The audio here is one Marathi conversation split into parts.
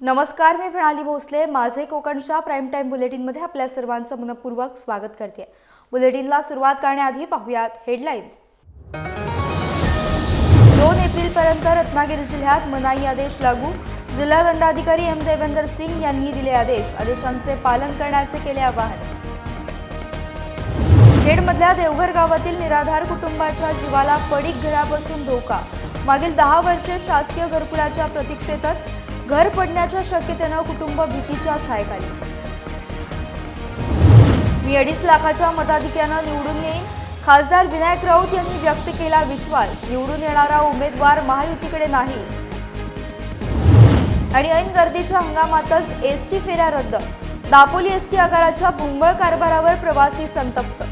नमस्कार मी प्रणाली भोसले. माझे कोकणच्या प्राईम टाईम बुलेटिनमध्ये आपल्या सर्वांचं मनपूर्वक स्वागत करते. बुलेटिनला सुरुवात करण्याआधी पाहूयात हेडलाईन्स दोन एप्रिलपर्यंत रत्नागिरी जिल्ह्यात मनाई आदेश लागू. जिल्हा दंडाधिकारी एम देवेंदर सिंग यांनी दिले आदेश. आदेशांचे पालन करण्याचे केले आवाहन. खेडमधल्या देवघर गावातील निराधार कुटुंबाच्या जीवाला पडीक घरापासून धोका. मागील दहा वर्षे शासकीय घरकुलाच्या प्रतीक्षेतच घर पडण्याच्या शक्यतेनं कुटुंब भीतीच्या छायेखाली मी अडीच लाखाच्या मताधिक्यानं निवडून येईन. खासदार विनायक राऊत यांनी व्यक्त केला विश्वास. निवडून येणारा उमेदवार महायुतीकडे नाही. आणि ऐन गर्दीच्या हंगामातच एस टी फेऱ्या रद्द. दापोली एस टी आगाराच्या भोंगळ कारभारावर प्रवासी संतप्त.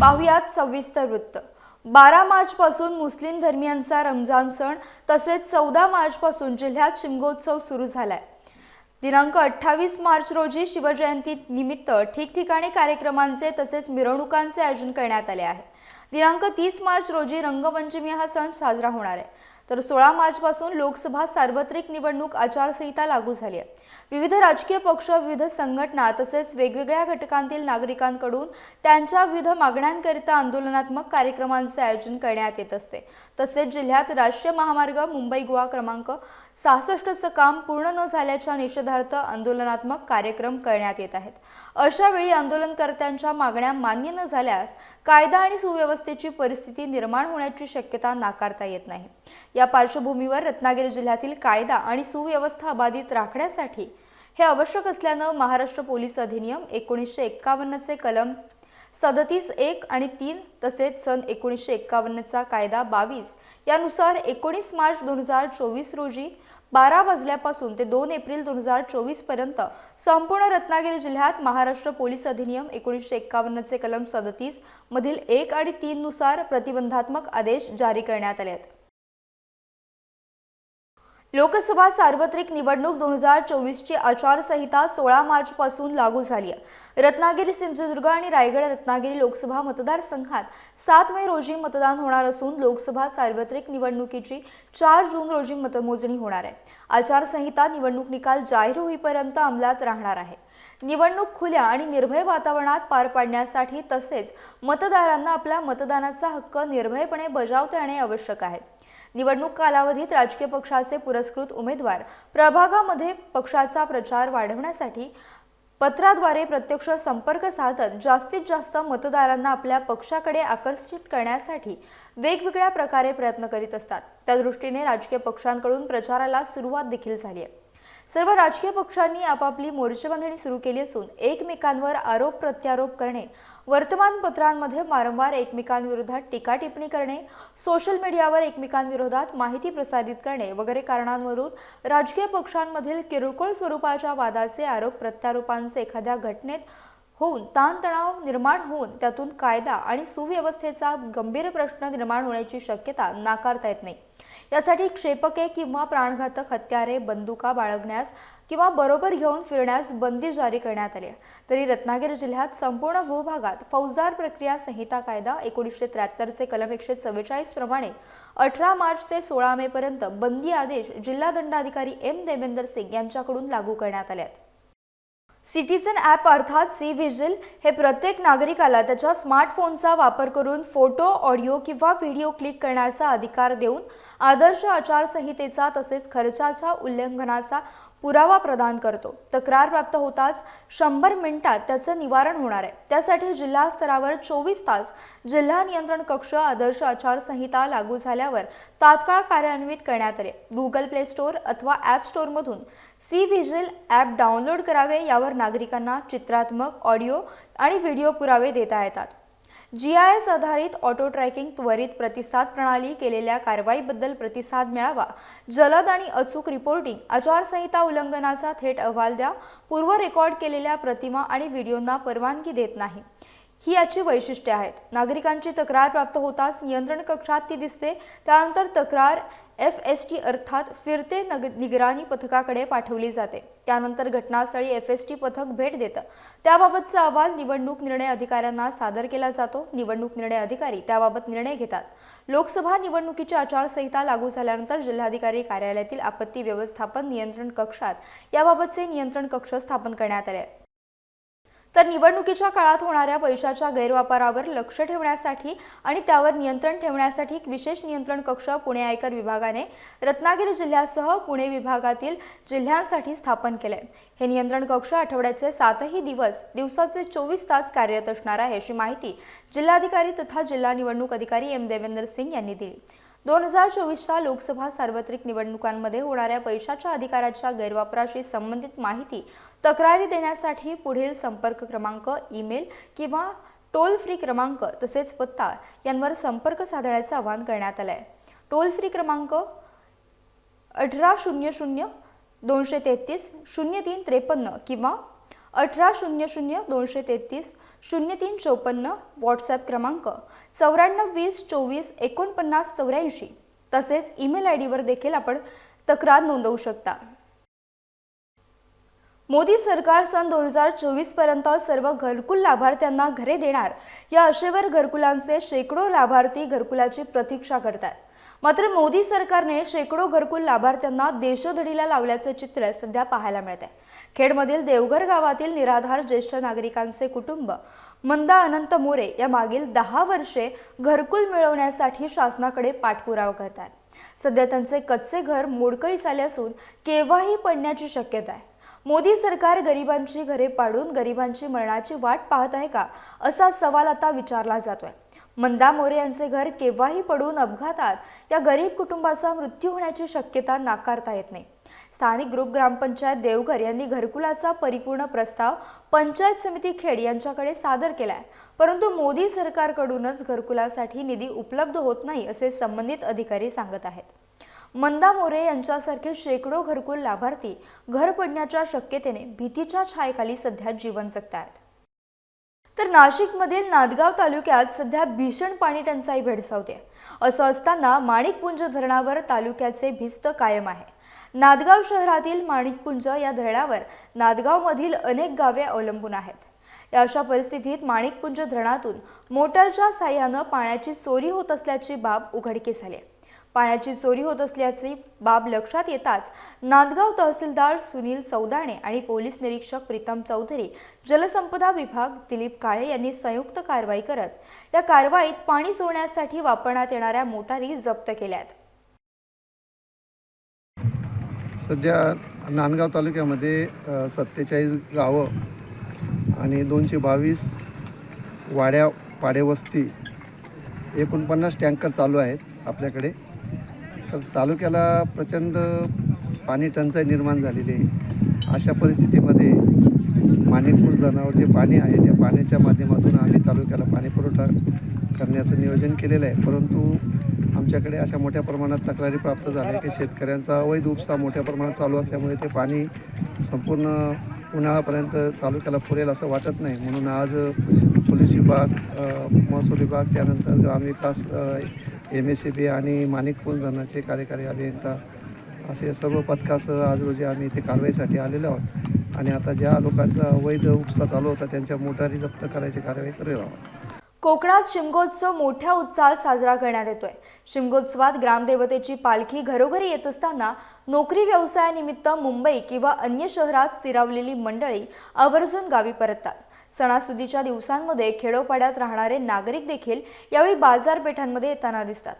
पाहुयात सविस्तर वृत्त. बारा मार्चपासून मुस्लिम धर्मियांचा रमजान सण तसेच चौदा मार्चपासून जिल्ह्यात शिमगोत्सव सुरू झालाय. दिनांक अठ्ठावीस मार्च रोजी शिवजयंती निमित्त ठिकठिकाणी कार्यक्रमांचे तसेच मिरवणुकांचे आयोजन करण्यात आले आहे. दिनांक तीस मार्च रोजी रंगपंचमी हा सण साजरा होणार आहे. तर सोळा मार्च पासून लोकसभा सार्वत्रिक निवडणूक आचारसंहिता लागू झाली आहे. विविध राजकीय पक्ष विविध संघटना तसेच वेगवेगळ्या घटकांतील नागरिकांकडून त्यांच्या विविध मागण्यांकरिता आंदोलनात्मक कार्यक्रमांचे आयोजन करण्यात येत असते. तसेच जिल्ह्यात राष्ट्रीय महामार्ग मुंबई गोवा क्रमांक सहासष्टचं काम पूर्ण न झाल्याच्या निषेधार्थ आंदोलनात्मक कार्यक्रम करण्यात येत आहेत. अशावेळी आंदोलनकर्त्यांच्या मागण्या मान्य न झाल्यास कायदा आणि सुव्यवस्थेची परिस्थिती निर्माण होण्याची शक्यता नाकारता येत नाही. या पार्श्वभूमीवर रत्नागिरी जिल्ह्यातील कायदा आणि सुव्यवस्था बाधित राखण्यासाठी हे आवश्यक असल्यानं महाराष्ट्र पोलीस अधिनियम एकोणीसशे एक्कावन्नचे कलम सदतीस एक आणि तीन तसेच सन एकोणीसशे एक्कावन्नचा कायदा बावीस यानुसार एकोणीस मार्च दोन हजार चोवीस रोजी बारा वाजल्यापासून ते दोन एप्रिल दोन हजार चोवीसपर्यंत संपूर्ण रत्नागिरी जिल्ह्यात महाराष्ट्र पोलीस अधिनियम एकोणीसशे एक्कावन्नचे कलम सदतीस मधील एक आणि तीननुसार प्रतिबंधात्मक आदेश जारी करण्यात आले आहेत. लोकसभा सार्वत्रिक निवडणूक दोन हजार चोवीसची आचारसंहिता सोळा मार्चपासून लागू झाली आहे. रत्नागिरी सिंधुदुर्ग आणि रायगड रत्नागिरी लोकसभा मतदारसंघात सात मे रोजी मतदान होणार असून लोकसभा सार्वत्रिक निवडणुकीची चार जून रोजी मतमोजणी होणार आहे. आचारसंहिता निवडणूक निकाल जाहीर होईपर्यंत अंमलात राहणार आहे. निवडणूक खुल्या आणि निर्भय वातावरणात पार पाडण्यासाठी तसेच मतदारांना आपल्या मतदानाचा हक्क निर्भयपणे बजावता येणे आवश्यक आहे. निवडणूक कालावधीत राजकीय पक्षाचे पुरस्कृत उमेदवार प्रभागामध्ये पक्षाचा प्रचार वाढवण्यासाठी पत्राद्वारे प्रत्यक्ष संपर्क साधत जास्तीत जास्त मतदारांना आपल्या पक्षाकडे आकर्षित करण्यासाठी वेगवेगळ्या प्रकारे प्रयत्न करीत असतात. त्या दृष्टीने राजकीय पक्षांकडून प्रचाराला सुरुवात देखील झाली आहे. सर्व राजकीय पक्षांनी आपापली मोर्चेबांधणी सुरू केली असून एकमेकांवर आरोप प्रत्यारोप करणे वर्तमानपत्रांमध्ये वारंवार एकमेकांविरोधात टीका टिप्पणी करणे सोशल मीडियावर एकमेकांविरोधात माहिती प्रसारित करणे वगैरे कारणांवरून राजकीय पक्षांमधील किरकोळ स्वरूपाच्या वादाचे आरोप प्रत्यारोपांचे एखाद्या घटनेत होऊन ताणतणाव निर्माण होऊन त्यातून कायदा आणि सुव्यवस्थेचा गंभीर प्रश्न निर्माण होण्याची शक्यता नाकारता येत नाही. यासाठी क्षेपके किंवा प्राणघातक हत्यारे बंदुका बाळगण्यास किंवा बरोबर घेऊन फिरण्यास बंदी जारी करण्यात आली तरी रत्नागिरी जिल्ह्यात संपूर्ण भूभागात फौजदार प्रक्रिया संहिता कायदा एकोणीसशे त्र्याहत्तरचे कलम एकशे चव्वेचाळीस प्रमाणे अठरा मार्च ते सोळा मे पर्यंत बंदी आदेश जिल्हा दंडाधिकारी एम देवेंदर सिंग यांच्याकडून लागू करण्यात आले आहेत. सिटीजन ॲप अर्थात सी व्हिजिल हे प्रत्येक नागरिकाला त्याच्या स्मार्टफोनचा वापर करून फोटो ऑडिओ किंवा व्हिडिओ क्लिक करण्याचा अधिकार देऊन आदर्श आचारसंहितेचा तसेच खर्चाच्या उल्लंघनाचा पुरावा प्रदान करतो. तक्रार प्राप्त होताच शंभर मिनिटात त्याचं निवारण होणार आहे. त्यासाठी जिल्हा स्तरावर चोवीस तास जिल्हा नियंत्रण कक्ष आदर्श आचारसंहिता लागू झाल्यावर तात्काळ कार्यान्वित करण्यात आले. गुगल प्ले स्टोअर अथवा ॲप स्टोअरमधून सी व्हिजिल ॲप डाउनलोड करावे यावर नागरिकांना चित्रात्मक ऑडिओ आणि व्हिडिओ पुरावे देता येतात. जी आय एस आधारित ऑटो ट्रॅकिंग त्वरित प्रतिसाद प्रणाली केलेल्या कारवाईबद्दल प्रतिसाद मिळावा. जलद आणि अचूक रिपोर्टिंग आचारसंहिता उल्लंघनाचा थेट अहवाल द्या. पूर्व रेकॉर्ड केलेल्या प्रतिमा आणि व्हिडिओंना परवानगी देत नाही. ही याची वैशिष्ट्ये आहेत. नागरिकांची तक्रार प्राप्त होताच नियंत्रण कक्षात ती दिसते. त्यानंतर तक्रार एफ एस टी अर्थात फिरते नग निगराणी पथकाकडे पाठवली जाते. त्यानंतर घटनास्थळी एफ एस टी पथक भेट देतं. त्याबाबतचा अहवाल निवडणूक निर्णय अधिकाऱ्यांना सादर केला जातो. निवडणूक निर्णय अधिकारी त्याबाबत निर्णय घेतात. लोकसभा निवडणुकीची आचारसंहिता लागू झाल्यानंतर जिल्हाधिकारी कार्यालयातील आपत्ती व्यवस्थापन नियंत्रण कक्षात याबाबतचे नियंत्रण कक्ष स्थापन करण्यात आले. तर निवडणुकीच्या काळात होणाऱ्या पैशाच्या गैरवापरावर लक्ष ठेवण्यासाठी आणि त्यावर नियंत्रण ठेवण्यासाठी एक विशेष नियंत्रण कक्ष पुणे आयकर विभागाने रत्नागिरी जिल्ह्यासह पुणे विभागातील जिल्ह्यांसाठी स्थापन केले हे नियंत्रण कक्ष आठवड्याचे सातही दिवस दिवसाचे चोवीस तास कार्यरत असणार आहे अशी माहिती जिल्हाधिकारी तथा जिल्हा निवडणूक अधिकारी एम देवेंद्र सिंग यांनी दिली. दोन हजार चोवीसच्या लोकसभा सार्वत्रिक निवडणुकांमध्ये होणाऱ्या पैशाच्या अधिकाराच्या गैरवापराशी संबंधित माहिती तक्रारी देण्यासाठी पुढील संपर्क क्रमांक ईमेल किंवा टोल फ्री क्रमांक तसेच पत्ता यांवर संपर्क साधण्याचं आवाहन करण्यात आलं आहे. टोल फ्री क्रमांक अठरा शून्य शून्य दोनशे तेहतीस शून्य तीन त्रेपन्न किंवा अठरा शून्य शून्य दोनशे तेहतीस शून्य तीन चौपन्न व्हॉट्सॲप क्रमांक चौऱ्याण्णव वीस चोवीस एकोणपन्नास चौऱ्याऐंशी. तसेच ईमेल आय डीवर देखील आपण तक्रार नोंदवू शकता. मोदी सरकार सन दोन हजार चोवीसपर्यंत सर्व घरकुल लाभार्थ्यांना घरे देणार या आशेवर घरकुलांचे शेकडो लाभार्थी घरकुलाची प्रतीक्षा करतात. मात्र मोदी सरकारने शेकडो घरकुल लाभार्थ्यांना देशोधडीला लावल्याचे चित्र सध्या पाहायला मिळत आहे. खेडमधील देवघर गावातील निराधार ज्येष्ठ नागरिकांचे कुटुंब मंदा अनंत मोरे या मागील दहा वर्षे घरकुल मिळवण्यासाठी शासनाकडे पाठपुरावा करतात. सध्या त्यांचे कच्चे घर मोडकळीस आले असून केव्हाही पडण्याची शक्यता आहे. मोदी सरकार गरिबांची घरे पाडून गरिबांची मरणाची वाट पाहत आहे का असा सवाल आता विचारला जातोय. मंदा मोरे यांचे घर केव्हाही पडून अपघातात या गरीब कुटुंबाचा मृत्यू होण्याची शक्यता नाकारता येत नाही. स्थानिक ग्रुप ग्रामपंचायत देवघर यांनी घरकुलाचा परिपूर्ण प्रस्ताव पंचायत समिती खेड यांच्याकडे सादर केलाय. परंतु मोदी सरकारकडूनच घरकुलासाठी निधी उपलब्ध होत नाही असे संबंधित अधिकारी सांगत आहेत. मंदा मोरे यांच्यासारखे शेकडो घरकुल लाभार्थी घर पडण्याच्या शक्यतेने भीतीच्या छायेखाली सध्या जीवन जगतायत. तर नाशिकमधील नांदगाव तालुक्यात सध्या भीषण पाणी टंचाई भेडसावते. असं असताना माणिकपुंज धरणावर तालुक्याचे भिस्त कायम आहे. नादगाव शहरातील माणिकपुंज या धरणावर नादगावमधील अनेक गावे अवलंबून आहेत. या अशा परिस्थितीत माणिकपुंज धरणातून मोटरच्या साह्यानं पाण्याची चोरी होत असल्याची बाब उघडकीस झाली आहे. पाण्याची चोरी होत असल्याची बाब लक्षात येताच नांदगाव तहसीलदार सुनील सौदाणे आणि पोलीस निरीक्षक प्रीतम चौधरी जलसंपदा विभाग दिलीप काळे यांनी संयुक्त कारवाई करत या कारवाईत पाणी चोरण्यासाठी वापरण्यात येणाऱ्या मोटारी जप्त केल्यात. सध्या नांदगाव तालुक्यामध्ये सत्तेचाळीस गावं आणि दोनशे बावीस वाड्या पाडेवस्ती एकोणपन्नास टँकर चालू आहेत आपल्याकडे. तर तालुक्याला प्रचंड पाणी टंचाई निर्माण झालेली आहे. अशा परिस्थितीमध्ये माणिकपूर धरणावर जे पाणी आहे त्या पाण्याच्या माध्यमातून आम्ही तालुक्याला पाणी पुरवठा करण्याचं नियोजन केलेलं आहे. परंतु आमच्याकडे अशा मोठ्या प्रमाणात तक्रारी प्राप्त झाल्या की शेतकऱ्यांचा अवैध उपसा मोठ्या प्रमाणात चालू असल्यामुळे ते पाणी संपूर्ण उन्हाळ्यापर्यंत तालुक्याला पुरेल असं वाटत नाही. म्हणून आज पोलीस विभाग महसूल विभाग त्यानंतर ग्रामविकास एम एस सी बी आणि माणिकपूल धरणाचे कार्यकारी अभियंता असे सर्व पथकासह आज रोजी आम्ही इथे कारवाईसाठी आलेलो आहोत. आणि आता ज्या लोकांचा अवैध उपसा चालू होता त्यांच्या मोटारी जप्त करायची कारवाई करेल आहोत. कोकणात शिमगोत्सव मोठ्या उत्साहात साजरा करण्यात येतोय. शिमगोत्सवात ग्रामदेवतेची पालखी घरोघरी येत असताना नोकरी व्यवसायानिमित्त मुंबई किंवा अन्य शहरात स्थिरावलेली मंडळी आवर्जून गावी परततात. सणासुदीच्या दिवसांमध्ये खेडोपाड्यात राहणारे नागरिक देखील यावेळी बाजारपेठांमध्ये येताना दिसतात.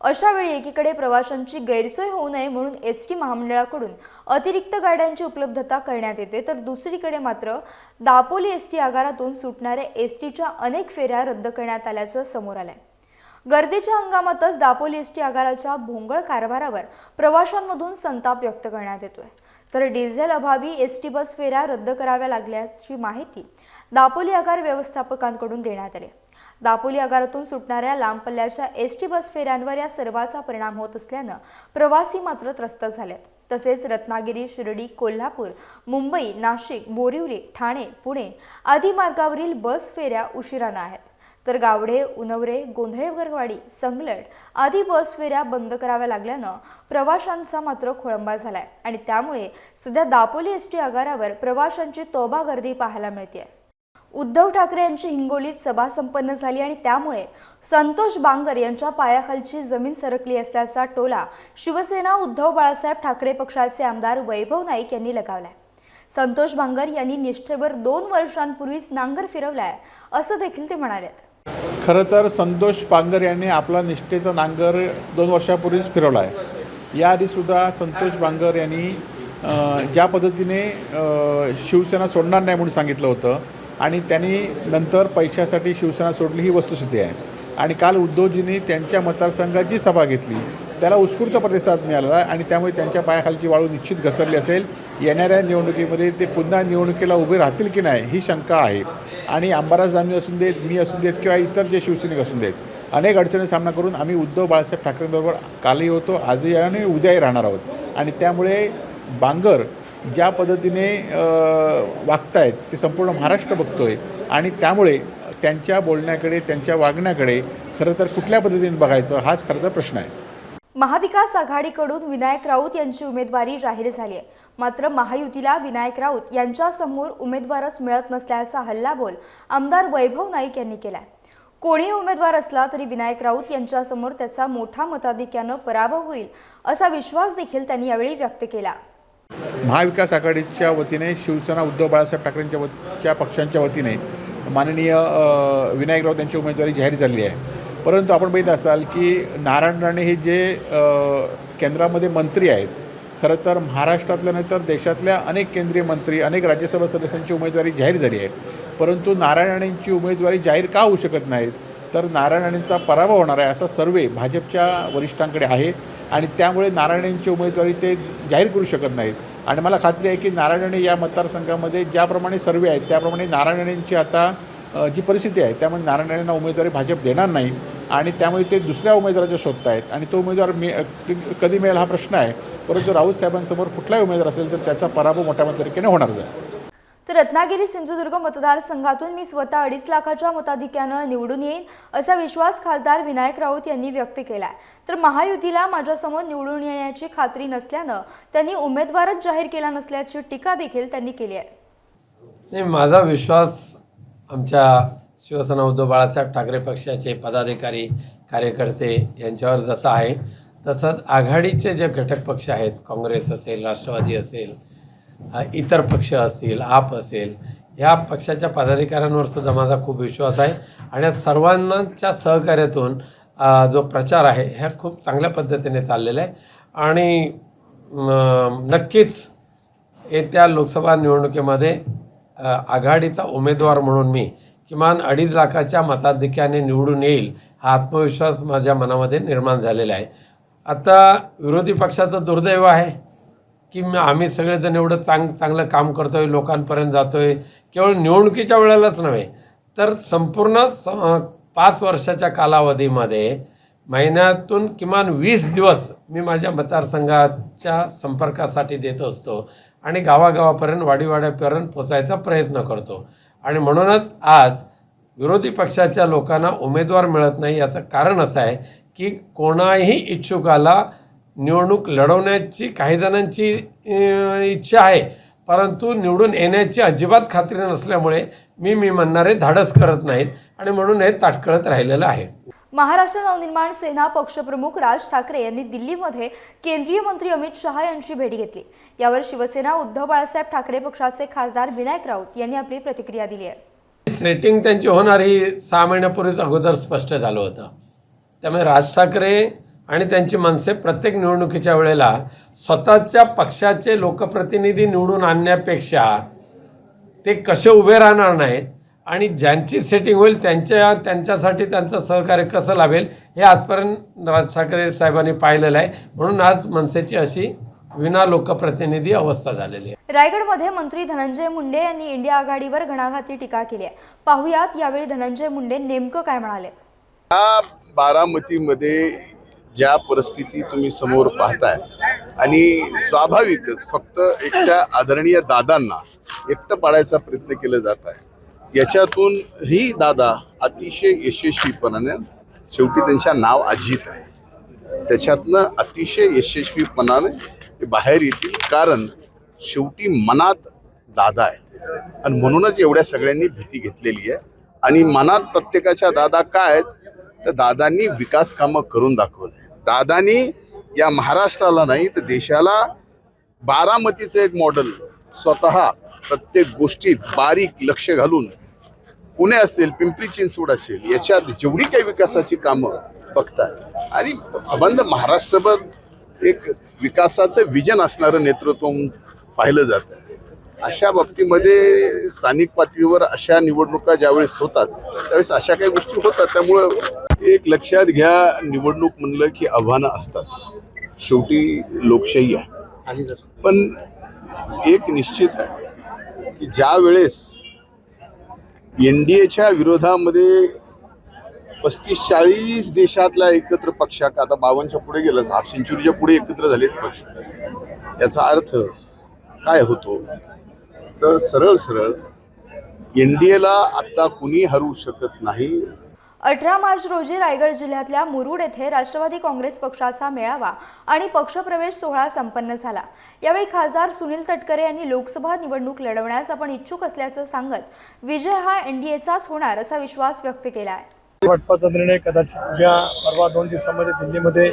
अशा वेळी एकीकडे प्रवाशांची गैरसोय होऊ नये म्हणून एस टी महामंडळाकडून अतिरिक्त गाड्यांची उपलब्धता करण्यात येते तर दुसरीकडे मात्र दापोली एस टी आगारातून सुटणाऱ्या एस टीच्या अनेक फेऱ्या रद्द करण्यात आल्याचं समोर आलंय. गर्दीच्या हंगामातच दापोली एस टी आगाराच्या भोंगळ कारभारावर प्रवाशांमधून संताप व्यक्त करण्यात येतोय. तर डिझेल अभावी एस टी बस फेऱ्या रद्द कराव्या लागल्याची माहिती दापोली आगार व्यवस्थापकांकडून देण्यात आली दापोली आगारातून सुटणाऱ्या लांब पल्ल्याच्या एस टी बस फेऱ्यांवर या सर्वाचा परिणाम होत असल्यानं प्रवासी मात्र त्रस्त झालेत तसेच रत्नागिरी शिर्डी कोल्हापूर मुंबई नाशिक बोरिवली ठाणे पुणे आदी मार्गावरील बस फेऱ्या उशिरानं आहेत. तर गावडे उनवरे गोंधळेवरवाडी संगलट आदी बस फेऱ्या बंद कराव्या लागल्यानं प्रवाशांचा मात्र खोळंबा झालाय आणि त्यामुळे सध्या दापोली एस टी आगारावर प्रवाशांची तोबा गर्दी पाहायला मिळते उद्धव ठाकरे यांची हिंगोलीत सभा संपन्न झाली आणि त्यामुळे संतोष बांगर यांच्या पायाखालची जमीन सरकली असल्याचा टोला शिवसेना उद्धव बाळासाहेब ठाकरे पक्षाचे आमदार वैभव नाईक यांनी लगावलाय. संतोष बांगर यांनी निष्ठेवर दोन वर्षांपूर्वीच नांगर फिरवलाय असं देखील ते म्हणाले खरं तर संतोष बांगर यांनी आपला निष्ठेचा नांगर दोन वर्षापूर्वीच फिरवला आहे याआधीसुद्धा संतोष बांगर यांनी ज्या पद्धतीने शिवसेना सोडणार नाही म्हणून सांगितलं होतं आणि त्यांनी नंतर पैशासाठी शिवसेना सोडली ही वस्तुस्थिती आहे. आणि काल उद्धवजींनी त्यांच्या मतदारसंघात जी सभा घेतली त्याला उत्स्फूर्त प्रतिसाद मिळाला आणि त्यामुळे त्यांच्या पायाखालची वाळू निश्चित घसरली असेल. येणाऱ्या निवडणुकीमध्ये ते पुन्हा निवडणुकीला उभे राहतील की नाही ही शंका आहे. आणि अंबादास दानवे असून देत मी असून देत किंवा इतर जे शिवसैनिक असून देत अनेक अडचणी सामना करून आम्ही उद्धव बाळासाहेब ठाकरेंबरोबर कालही होतो आजही आणि उद्याही राहणार आहोत. आणि त्यामुळे बांगर ज्या पद्धतीने वागतायत ते संपूर्ण महाराष्ट्र बघतो आहे आणि त्यामुळे त्यांच्या बोलण्याकडे त्यांच्या वागण्याकडे खरं तर कुठल्या पद्धतीने बघायचं हाच खरं तर प्रश्न आहे. महाविकास आघाडीकडून विनायक राऊत यांची उमेदवारी जाहीर झाली आहे. मात्र महायुतीला विनायक राऊत यांच्यासमोर उमेदवारच मिळत नसल्याचा हल्लाबोल आमदार वैभव नाईक यांनी केला कोणी उमेदवार असला तरी विनायक राऊत यांच्यासमोर त्याचा मोठा मताधिक्यानं पराभव होईल असा विश्वास देखील त्यांनी यावेळी व्यक्त केला. महाविकास आघाडीच्या वतीने शिवसेना उद्धव बाळासाहेब ठाकरेंच्या वच्या पक्षांच्या वतीने माननीय विनायक राऊत यांची उमेदवारी जाहीर झाली आहे. परंतु आपण बघित असाल की नारायण राणे हे जे केंद्रामध्ये मंत्री आहेत खरं तर महाराष्ट्रातल्या नाही तर देशातल्या अनेक केंद्रीय मंत्री अनेक राज्यसभा सदस्यांची उमेदवारी जाहीर झाली आहे. परंतु नारायण राणेंची उमेदवारी जाहीर का होऊ शकत नाहीत? तर नारायण राणेंचा पराभव होणार आहे असा सर्वे भाजपच्या वरिष्ठांकडे आहे. आणि त्यामुळे नारायणांची उमेदवारी ते जाहीर करू शकत नाहीत. आणि मला खात्री आहे की नारायणने या मतदारसंघामध्ये ज्याप्रमाणे सर्वे आहेत त्याप्रमाणे नारायण आता जी परिस्थिती आहे त्यामुळे नारायणांना उमेदवारी भाजप देणार नाही आणि त्यामुळे ते दुसऱ्या उमेदवाराच्या शोधत आहेत. आणि तो उमेदवार मी कधी मिळेल हा प्रश्न आहे परंतु राऊत साहेबांसमोर कुठलाही उमेदवार असेल तर त्याचा पराभव मोठ्या मताधिक्याने होणार आहे. तर रत्नागिरी सिंधुदुर्ग मतदारसंघातून मी स्वतः अडीच लाखाच्या मताधिक्यानं निवडून येईन असा विश्वास खासदार विनायक राऊत यांनी व्यक्त केला तर महायुतीला माझ्यासमोर निवडून येण्याची खात्री नसल्यानं त्यांनी उमेदवारच जाहीर केला नसल्याची टीका देखील त्यांनी केली आहे. नाही माझा विश्वास आमच्या शिवसेना उद्धव बाळासाहेब ठाकरे पक्षाचे पदाधिकारी कार्यकर्ते यांच्यावर जसा आहे तसंच आघाडीचे जे घटक पक्ष आहेत काँग्रेस असेल राष्ट्रवादी असेल इतर पक्ष असतील आप असेल ह्या पक्षाच्या पदाधिकाऱ्यांवर सुद्धा माझा खूप विश्वास आहे. आणि सर्वांच्या सहकार्यातून जो प्रचार आहे ह्या खूप चांगल्या पद्धतीने चाललेला आहे. आणि नक्कीच येत्या लोकसभा निवडणुकीमध्ये आघाडीचा उमेदवार म्हणून मी किमान अडीच लाखाच्या मताधिक्याने निवडून येईल हा आत्मविश्वास माझ्या मनामध्ये निर्माण झालेला आहे. आता विरोधी पक्षाचं दुर्दैव आहे. की आम्ही सगळेजण एवढं चांग चांगलं काम करतो आहे लोकांपर्यंत जातो आहे केवळ निवडणुकीच्या वेळेलाच नव्हे तर संपूर्ण स पाच वर्षाच्या कालावधीमध्ये महिन्यातून किमान वीस दिवस मी माझ्या मतदारसंघाच्या संपर्कासाठी देत असतो आणि गावागावापर्यंत वाडीवाड्यापर्यंत पोचायचा प्रयत्न करतो. आणि म्हणूनच आज विरोधी पक्षाच्या लोकांना उमेदवार मिळत नाही याचं कारण असं आहे की कोणाही इच्छुकाला निवडणूक लढवण्याची काही जणांची इच्छा आहे. परंतु निवडून येण्याची अजिबात खात्री नसल्यामुळे मी मी म्हणणारे धाडस करत नाहीत आणि म्हणून हे ताटकळत राहिलेलं आहे. महाराष्ट्र नवनिर्माण सेना पक्षप्रमुख राज ठाकरे यांनी दिल्लीमध्ये केंद्रीय मंत्री अमित शहा यांची भेट घेतली. यावर शिवसेना उद्धव बाळासाहेब ठाकरे पक्षाचे खासदार विनायक राऊत यांनी आपली प्रतिक्रिया दिली आहे. सेटिंग त्यांची होणार ही सहा महिन्यापूर्वीच अगोदर स्पष्ट झालं होतं. त्यामुळे राज ठाकरे आणि त्यांची मनसे प्रत्येक निवडणुकीच्या वेळेला स्वतःच्या पक्षाचे लोकप्रतिनिधी निवडून आणण्यापेक्षा ते कसे उभे राहणार नाहीत आणि ज्यांची सेटिंग होईल त्यांच्या त्यांच्यासाठी त्यांचं सहकार्य कसं लाभेल हे आजपर्यंत राज ठाकरे साहेबांनी पाहिलेलं आहे. म्हणून आज मनसेची अशी विना लोकप्रतिनिधी अवस्था झालेली आहे. रायगडमध्ये मंत्री धनंजय मुंडे यांनी इंडिया आघाडीवर घणाघाती टीका केली आहे. पाहुयात यावेळी धनंजय मुंडे नेमकं काय म्हणाले? या बारामतीमध्ये ज्या परिस्थिती तुम्ही समोर पाहताय आणि स्वाभाविकच फक्त एकट्या आदरणीय दादांना एकटं पाडायचा प्रयत्न केला जात आहे. याच्यातून ही दादा अतिशय यशस्वीपणाने शेवटी त्यांच्या नाव अजित आहे. त्याच्यातनं अतिशय यशस्वीपणाने ते बाहेर येतील कारण शेवटी मनात दादा आहेत आणि म्हणूनच एवढ्या सगळ्यांनी भीती घेतलेली आहे. आणि मनात प्रत्येकाच्या दादा काय आहेत तर दादांनी विकास कामं करून दाखवले. दादांनी या महाराष्ट्राला नाही तर देशाला बारामतीचं एक मॉडेल स्वतः प्रत्येक गोष्टीत बारीक लक्ष घालून पुणे असेल पिंपरी चिंचवड असेल याच्यात जेवढी काही विकासाची कामं बघताय. आणि संबंध महाराष्ट्रभर एक विकासाचं विजन असणारं नेतृत्व पाहिलं जातं अशा बाबतीमध्ये स्थानिक पातळीवर अशा निवडणुका ज्यावेळेस होतात त्यावेळेस अशा काही गोष्टी होतात त्यामुळं एक लक्षात घ्या निवडणूक म्हणलं की आव्हानं असतात. शेवटी लोकशाही आहे. पण एक निश्चित आहे की ज्या वेळेस एन डी एच्या विरोधामध्ये पस्तीस चाळीस देशातल्या एकत्र पक्षा का आता बावनच्या पुढे गेलं हाफ सेंचुरीच्या पुढे एकत्र झालेत पक्ष. याचा अर्थ काय होतो? तर सरळ सरळ एन डी एला आत्ता कुणी हरू शकत नाही अठरा मार्च रोजी रायगड जिल्ह्यातल्या मुरुड येथे राष्ट्रवादी काँग्रेस पक्षाचा मेळावा आणि पक्षप्रवेश सोहळा संपन्न झाला. यावेळी खासदार सुनील तटकरे यांनी लोकसभा निवडणूक लढवण्यास आपण इच्छुक असल्याचं सांगत विजय हा एनडीएचाच होणार असा विश्वास व्यक्त केला आहे वाटपाचा निर्णय कदाचित उद्या परवा दोन दिवसामध्ये दिल्लीमध्ये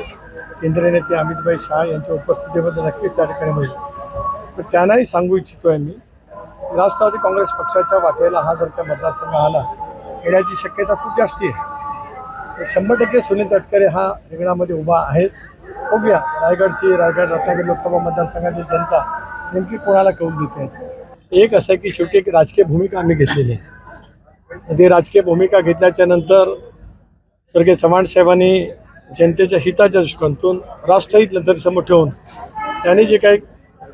केंद्रीय नेते अमितभाई शहा यांच्या उपस्थितीमध्ये नक्कीच त्या ठिकाणी होईल. त्यांनाही सांगू इच्छितो आहे मी राष्ट्रवादी काँग्रेस पक्षाच्या वाटेला हा जर का मतदारसंघ आला येण्याची शक्यता खूप जास्ती आहे. शंभर टक्के सुनील तटकरे हा रिंगणामध्ये उभा आहेच. बघूया रायगडची रायगड रत्नागिरी लोकसभा मतदारसंघाची जनता नेमकी कोणाला कौल देते एक असं आहे की शेवटी एक राजकीय भूमिका आम्ही घेतलेली आहे. ती राजकीय भूमिका घेतल्याच्या नंतर स्वर्गीय चव्हाण साहेबांनी जनतेच्या हिताच्या दृष्टिकोनातून राष्ट्रहित नजरेसमोर ठेवून त्यांनी जे काही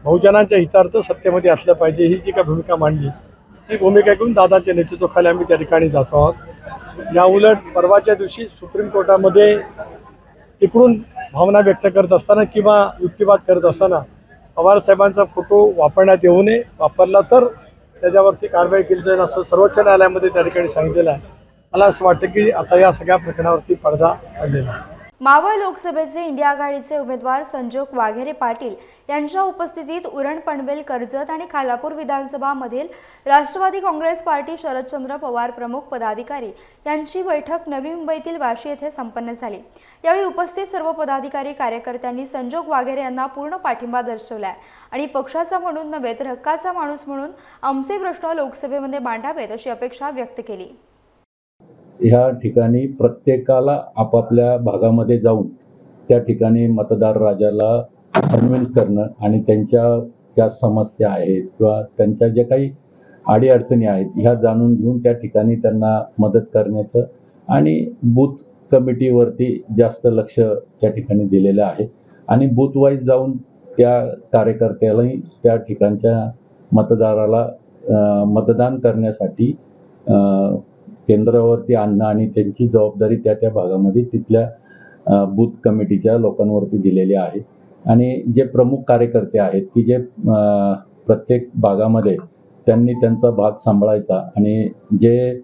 बहुजनांच्या हितार्थ सत्तेमध्ये असलं पाहिजे ही जी काही भूमिका मांडली ही भूमिका घेऊन दादाच्या नेतृत्वाखाली आम्ही त्या ठिकाणी जातो आहोत. या उलट परवाच्या दिवशी सुप्रीम कोर्टामध्ये तिकडून भावना व्यक्त करत असताना किंवा युक्तिवाद करत असताना पवार साहेबांचा फोटो वापरण्यात येऊ नये वापरला तर त्याच्यावरती कारवाई केली जाईल असं सर्वोच्च न्यायालयामध्ये त्या ठिकाणी सांगितलेलं आहे. मला असं वाटतं की आता या सगळ्या प्रकरणावरती पडदा पडलेला आहे. मावळ लोकसभेचे इंडिया आघाडीचे उमेदवार संजोग वाघेरे पाटील यांच्या उपस्थितीत उरण पनवेल कर्जत आणि खालापूर विधानसभामधील राष्ट्रवादी काँग्रेस पार्टी शरदचंद्र पवार प्रमुख पदाधिकारी यांची बैठक नवी मुंबईतील वाशी येथे संपन्न झाली. यावेळी उपस्थित सर्व पदाधिकारी कार्यकर्त्यांनी संजोग वाघेरे यांना पूर्ण पाठिंबा दर्शवलाय आणि पक्षाचा म्हणून नव्हे तर हक्काचा माणूस म्हणून आमचे प्रश्न लोकसभेमध्ये मांडावेत अशी अपेक्षा व्यक्त केली. ह्या ठिकाणी प्रत्येकाला आपापल्या भागामध्ये जाऊन त्या ठिकाणी मतदार राजाला कन्व्हिन्स करणं आणि त्यांच्या ज्या समस्या आहेत किंवा त्यांच्या ज्या काही अडीअडचणी आहेत ह्या जाणून घेऊन त्या ठिकाणी त्यांना मदत करण्याचं आणि बूथ कमिटीवरती जास्त लक्ष त्या ठिकाणी दिलेलं आहे. आणि बूथ वाईज जाऊन त्या कार्यकर्त्यालाही त्या ठिकाणच्या मतदाराला मतदान करण्यासाठी केंद्रावरती आणणं आणि त्यांची जबाबदारी त्या त्या भागामध्ये तिथल्या बूथ कमिटीच्या लोकांवरती दिलेली आहे. आणि जे प्रमुख कार्यकर्ते आहेत की जे प्रत्येक भागामध्ये त्यांनी त्यांचा भाग सांभाळायचा आणि जे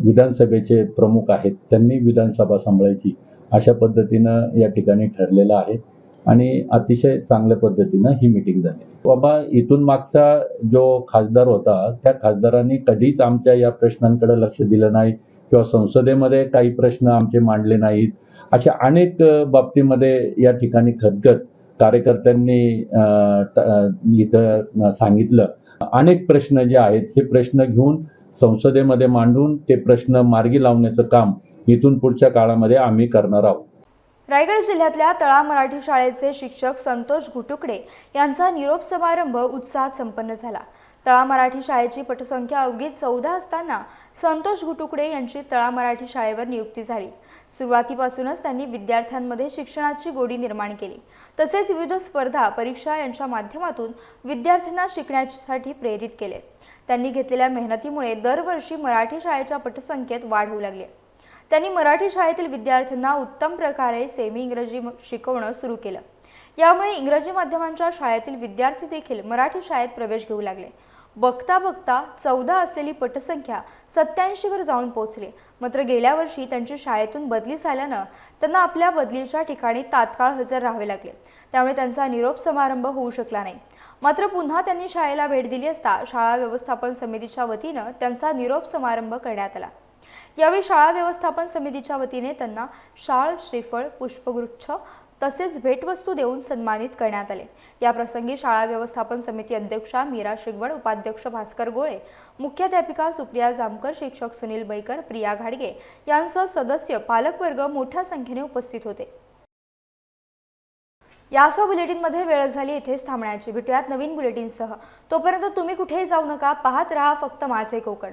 विधानसभेचे प्रमुख आहेत त्यांनी विधानसभा सांभाळायची अशा पद्धतीनं या ठिकाणी ठरलेलं आहे. आणि अतिशय चांगल्या पद्धतीनं ही मिटिंग झाली. बाबा इथून मागचा जो खासदार होता त्या खासदारांनी कधीच आमच्या या प्रश्नांकडे लक्ष दिलं नाही किंवा संसदेमध्ये काही प्रश्न आमचे मांडले नाहीत. अशा अनेक बाबतीमध्ये या ठिकाणी खदखद कार्यकर्त्यांनी इथं सांगितलं. अनेक प्रश्न जे आहेत हे प्रश्न घेऊन संसदेमध्ये मांडून ते प्रश्न मार्गी लावण्याचं काम इथून पुढच्या काळामध्ये आम्ही करणार आहोत. रायगड जिल्ह्यातल्या तळा मराठी शाळेचे शिक्षक संतोष घुटुकडे यांचा निरोप समारंभ उत्साहात संपन्न झाला. तळा मराठी शाळेची पटसंख्या अवघी चौदा असताना संतोष घुटुकडे यांची तळा मराठी शाळेवर नियुक्ती झाली. सुरुवातीपासूनच त्यांनी विद्यार्थ्यांमध्ये शिक्षणाची गोडी निर्माण केली. तसेच विविध स्पर्धा परीक्षा यांच्या माध्यमातून विद्यार्थ्यांना शिकण्यासाठी प्रेरित केले. त्यांनी घेतलेल्या मेहनतीमुळे दरवर्षी मराठी शाळेच्या पटसंख्येत वाढ होऊ लागली त्यांनी मराठी शाळेतील विद्यार्थ्यांना उत्तम प्रकारे सेमी इंग्रजी शिकवणं सुरू केलं. यामुळे इंग्रजी माध्यमांच्या शाळेतील विद्यार्थी देखील मराठी शाळेत प्रवेश घेऊ लागले. बघता बघता चौदा असलेली पटसंख्या सत्याऐंशीवर जाऊन पोहोचली. मात्र गेल्या वर्षी त्यांची शाळेतून बदली झाल्यानं त्यांना आपल्या बदलीच्या ठिकाणी तात्काळ हजर राहावे लागले. त्यामुळे त्यांचा निरोप समारंभ होऊ शकला नाही. मात्र पुन्हा त्यांनी शाळेला भेट दिली असता शाळा व्यवस्थापन समितीच्या वतीनं त्यांचा निरोप समारंभ करण्यात आला. यावेळी शाळा व्यवस्थापन समितीच्या वतीने त्यांना शाळ श्रीफळ पुष्पगुच्छ तसेच भेटवस्तू देऊन सन्मानित करण्यात आले. या प्रसंगी शाळा व्यवस्थापन समिती अध्यक्षा मीरा शिगवण उपाध्यक्ष भास्कर गोळे मुख्याध्यापिका सुप्रिया जामकर शिक्षक सुनील बैकर प्रिया घाडगे यांसह सदस्य पालकवर्ग मोठ्या संख्येने उपस्थित होते. यासह बुलेटिनमध्ये वेळ झाली इथेच थांबण्याची. भेटूयात नवीन बुलेटिनसह. तोपर्यंत तुम्ही कुठेही जाऊ नका पाहत राहा फक्त माझे कोकण.